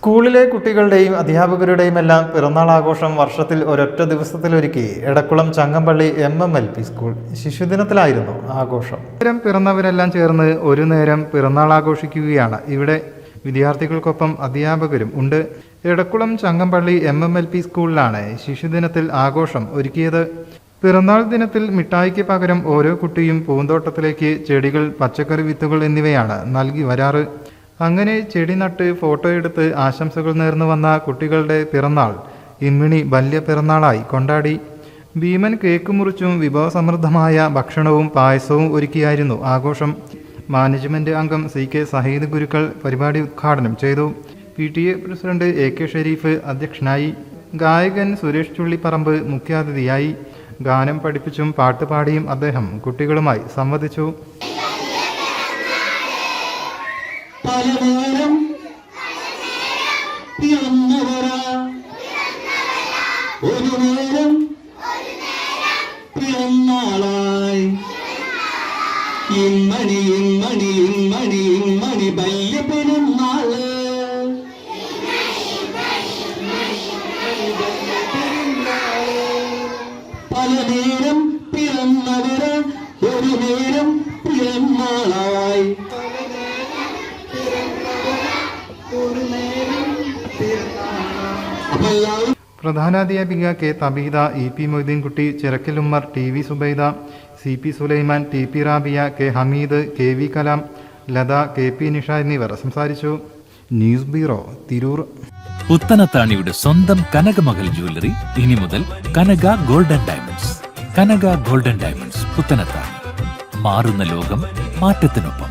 സ്കൂളിലെ കുട്ടികളുടെയും അധ്യാപകരുടെയും എല്ലാം പിറന്നാൾ ആഘോഷം വർഷത്തിൽ ഒരൊറ്റ ദിവസത്തിലൊരുക്കി Edakkulam Changampally M M L P school ശിശുദിനത്തിലായിരുന്നു ആഘോഷം. നേരം പിറന്നവരെല്ലാം ചേർന്ന് ഒരു നേരം പിറന്നാൾ ആഘോഷിക്കുകയാണ് ഇവിടെ വിദ്യാർത്ഥികൾക്കൊപ്പം അധ്യാപകരും ഉണ്ട്. Edakkulam Changampally M M L P സ്കൂളിലാണ് ശിശുദിനത്തിൽ ആഘോഷം ഒരുക്കിയത്. പിറന്നാൾ ദിനത്തിൽ മിഠായിക്ക് പകരം ഓരോ കുട്ടിയും പൂന്തോട്ടത്തിലേക്ക് ചെടികൾ പച്ചക്കറി വിത്തുകൾ എന്നിവയാണ് നൽകി വരാറ്. അങ്ങനെ ചെടി നട്ട് ഫോട്ടോ എടുത്ത് ആശംസകൾ നേർന്നു വന്ന കുട്ടികളുടെ പിറന്നാൾ ഇമ്മിണി ബല്യ പിറന്നാളായി കൊണ്ടാടി. ഭീമൻ കേക്ക് മുറിച്ചും വിഭവസമൃദ്ധമായ ഭക്ഷണവും പായസവും ഒരുക്കിയായിരുന്നു ആഘോഷം. മാനേജ്മെന്റ് അംഗം സി കെ സഹീദ് ഗുരുക്കൾ പരിപാടി ഉദ്ഘാടനം ചെയ്തു. P T A president A K Shareef അധ്യക്ഷനായി. ഗായകൻ സുരേഷ് ചുള്ളിപ്പറമ്പ് മുഖ്യാതിഥിയായി. ഗാനം പഠിപ്പിച്ചും പാട്ടുപാടിയും അദ്ദേഹം കുട്ടികളുമായി സംവദിച്ചു. പലനേരം പിറന്നവരാ. ഒരു നേരം പിറന്നാളായി. ഇമ്മണി ഇമ്മണി ഇമ്മണി ഇമ്മണി വല്യ പെരുന്നാൾ. പല നേരം പിറന്നവര്. ഒരു നേരം പിറന്നാളായി. അപ്പൊ പ്രധാനാധ്യാപിക K Thabeeda E P Moideenkutty Chirakkal T V Subaida C P Sulaiman T P Rabiya K Hameed K V Kalam Latha K P Nisha എന്നിവർ സംസാരിച്ചു. News bureau Tirur. പുത്തനത്താണിയുടെ സ്വന്തം കനകമകൽ ജ്വല്ലറി ഇനി മുതൽ Kanaka golden diamonds. Kanaka golden diamonds Puthanathani മാറുന്ന ലോകം മാറ്റത്തിനൊപ്പം.